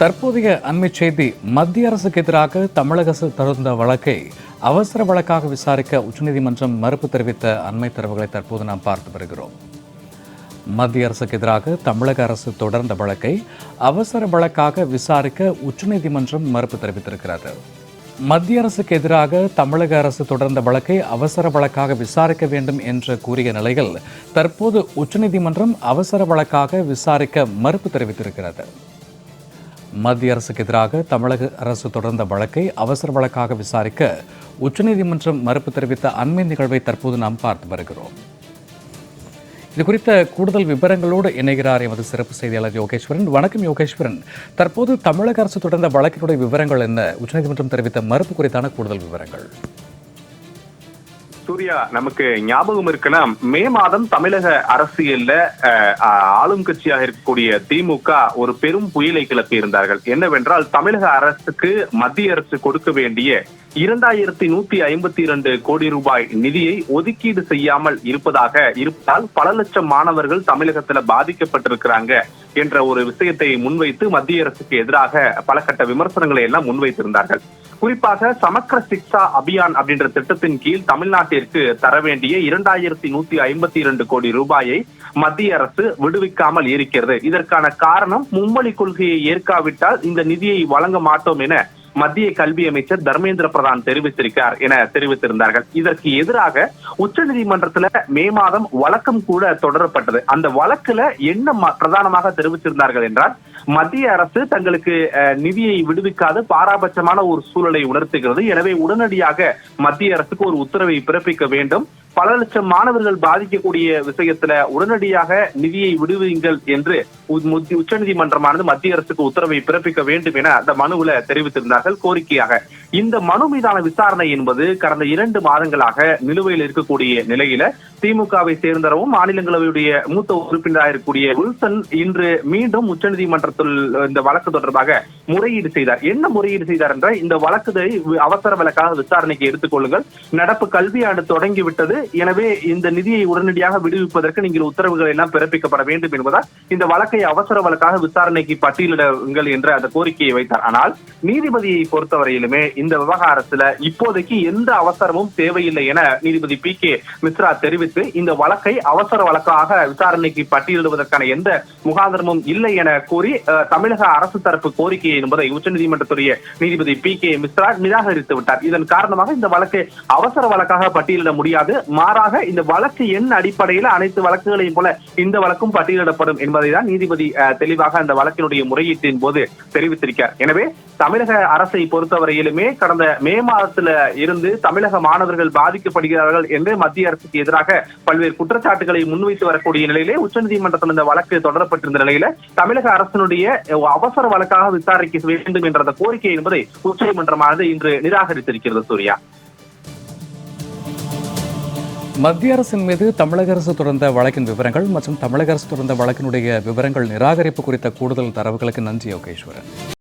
தற்போதைய அண்மை செய்தி மத்திய அரசுக்கு எதிராக தமிழக அரசு தொடர்ந்த வழக்கை அவசர வழக்காக விசாரிக்க உச்சநீதிமன்றம் மறுப்பு தெரிவித்த அண்மை தரவுகளை தற்போது நாம் பார்த்து வருகிறோம். மத்திய அரசுக்கு எதிராக தமிழக அரசு தொடர்ந்த வழக்கை அவசர வழக்காக விசாரிக்க உச்சநீதிமன்றம் மறுப்பு தெரிவித்திருக்கிறது. மத்திய அரசுக்கு எதிராக தமிழக அரசு தொடர்ந்த வழக்கை அவசர வழக்காக விசாரிக்க வேண்டும் என்று கூறிய நிலையில் தற்போது உச்சநீதிமன்றம் அவசர வழக்காக விசாரிக்க மறுப்பு தெரிவித்திருக்கிறது. மத்திய அரசுக்கு எதிராக தமிழக அரசு தொடர்ந்த வழக்கை அவசர வழக்காக விசாரிக்க உச்சநீதிமன்றம் மறுப்பு தெரிவித்த அண்மை நிகழ்வை தற்போது நாம் பார்த்து வருகிறோம். இது குறித்த கூடுதல் விவரங்களோடு இணைகிறார் எமது சிறப்பு செய்தியாளர் யோகேஸ்வரன். வணக்கம் யோகேஸ்வரன். தற்போது தமிழக அரசு தொடர்ந்த வழக்கினுடைய விவரங்கள் என்ன? உச்சநீதிமன்றம் தெரிவித்த மறுப்பு குறித்தான கூடுதல் விவரங்கள். சூர்யா நமக்கு ஞாபகம் இருக்குன்னா மே மாதம் தமிழக அரசியல்ல ஆளும் கட்சியாக இருக்கக்கூடிய திமுக ஒரு பெரும் புயலை கிளப்பி இருந்தார்கள். என்னவென்றால் தமிழக அரசுக்கு மத்திய அரசு கொடுக்க வேண்டிய இரண்டாயிரத்தி நூத்தி ஐம்பத்தி இரண்டு கோடி ரூபாய் நிதியை ஒதுக்கீடு செய்யாமல் இருப்பதாக இருப்பதால் பல லட்சம் மாணவர்கள் தமிழகத்துல பாதிக்கப்பட்டிருக்கிறாங்க என்ற ஒரு விஷயத்தை முன்வைத்து மத்திய அரசுக்கு எதிராக பல கட்ட விமர்சனங்களை எல்லாம் முன்வைத்திருந்தார்கள். குறிப்பாக சமக்கர சிக்ஷா அபியான் அப்படின்ற திட்டத்தின் கீழ் தமிழ்நாட்டிற்கு தர வேண்டிய இரண்டாயிரத்தி நூத்தி ஐம்பத்தி இரண்டு கோடி ரூபாயை மத்திய அரசு விடுவிக்காமல் இருக்கிறது. இதற்கான காரணம் மும்மொழி கொள்கையை ஏற்காவிட்டால் இந்த நிதியை வழங்க மாட்டோம் என மத்திய கல்வி அமைச்சர் தர்மேந்திர பிரதான் தெரிவித்திருக்கிறார் என தெரிவித்திருந்தார்கள். இதற்கு எதிராக உச்சநீதிமன்றத்துல மே மாதம் வழக்கம் கூட தொடரப்பட்டது. அந்த வழக்குல என்ன ம- பிரதானமாக தெரிவித்திருந்தார்கள் என்றால் மத்திய அரசு தங்களுக்கு நிதியை விடுவிக்காது பாராபட்சமான ஒரு சூழலை உணர்த்துகிறது. எனவே உடனடியாக மத்திய அரசுக்கு ஒரு உத்தரவை பிறப்பிக்க வேண்டும். பல லட்சம் மாணவர்கள் பாதிக்கக்கூடிய விஷயத்துல உடனடியாக நிதியை விடுவீங்கள் என்று உ- உச்சநீதிமன்றமானது மத்திய அரசுக்கு உத்தரவை பிறப்பிக்க வேண்டும் என அந்த மனுவில் தெரிவித்திருந்தார்கள். கோரிக்கையாக இந்த மனு மீதான விசாரணை என்பது கடந்த இரண்டு மாதங்களாக நிலுவையில் இருக்கக்கூடிய நிலையில திமுகவை சேர்ந்தரவும் மாநிலங்களவையுடைய மூத்த உறுப்பினராக இருக்கக்கூடிய வில்சன் இன்று மீண்டும் உச்சநீதிமன்றத்தில் இந்த வழக்கு தொடர்பாக முறையீடு செய்தார். என்ன முறையீடு செய்தார் என்றால் இந்த வழக்குதை அவசர வழக்காக விசாரணைக்கு எடுத்துக் கொள்ளுங்கள். நடப்பு கல்வியாண்டு தொடங்கிவிட்டது. எனவே இந்த நிதியை உடனடியாக விடுவிப்பதற்கு நீங்கள் உத்தரவுகள் எல்லாம் பிறப்பிக்கப்பட வேண்டும் என்பதால் இந்த வழக்கை அவசர வழக்காக விசாரணைக்கு பட்டியலிடுங்கள் என்ற அந்த கோரிக்கையை வைத்தார். ஆனால் நீதிபதியை பொறுத்தவரையிலுமே இந்த விவகாரத்துல இப்போதைக்கு எந்த அவசரமும் தேவையில்லை என நீதிபதி பி கே மிஸ்ரா தெரிவித்து இந்த வழக்கை அவசர வழக்காக விசாரணைக்கு பட்டியலிடுவதற்கான எந்த முகாந்திரமும் இல்லை என கூறி தமிழக அரசு தரப்பு கோரிக்கை என்பதை உச்சநீதிமன்றத்துடைய நீதிபதி பி கே மிஸ்ரா நிராகரித்து விட்டார். இதன் காரணமாக இந்த வழக்கை அவசர வழக்காக பட்டியலிட முடியாது. மாறாக இந்த வழக்கு எண் அடிப்படையில் அனைத்து வழக்குகளையும் போல இந்த வழக்கும் பட்டியலிடப்படும் என்பதை தான் நீதிபதி அஹ், தெளிவாக அந்த வழக்கினுடைய முறையீட்டின் போது தெரிவித்திருக்கிறார் எனவே தமிழக அரசை பொறுத்தவரையிலுமே கடந்த மே மாதத்துல இருந்து தமிழக மாணவர்கள் பாதிக்கப்படுகிறார்கள் என்று மத்திய அரசுக்கு எதிராக பல்வேறு குற்றச்சாட்டுகளை முன்வைத்து வரக்கூடிய நிலையிலே உச்சநீதிமன்றத்தில் இந்த வழக்கு தொடரப்பட்டிருந்த நிலையில தமிழக அரசினுடைய அவசர வழக்காக விசாரிக்க வேண்டும் என்ற அந்த கோரிக்கை என்பதை உச்சநீதிமன்றமானது இன்று நிராகரித்திருக்கிறது சூர்யா. மத்திய அரசின் மீது தமிழக அரசு தொடர்ந்த வழக்கின் விவரங்கள் மற்றும் தமிழக அரசு தொடர்ந்த வழக்கினுடைய விவரங்கள் நிராகரிப்பு குறித்த கூடுதல் தரவுகளுக்கு நன்றி யோகேஸ்வரன்.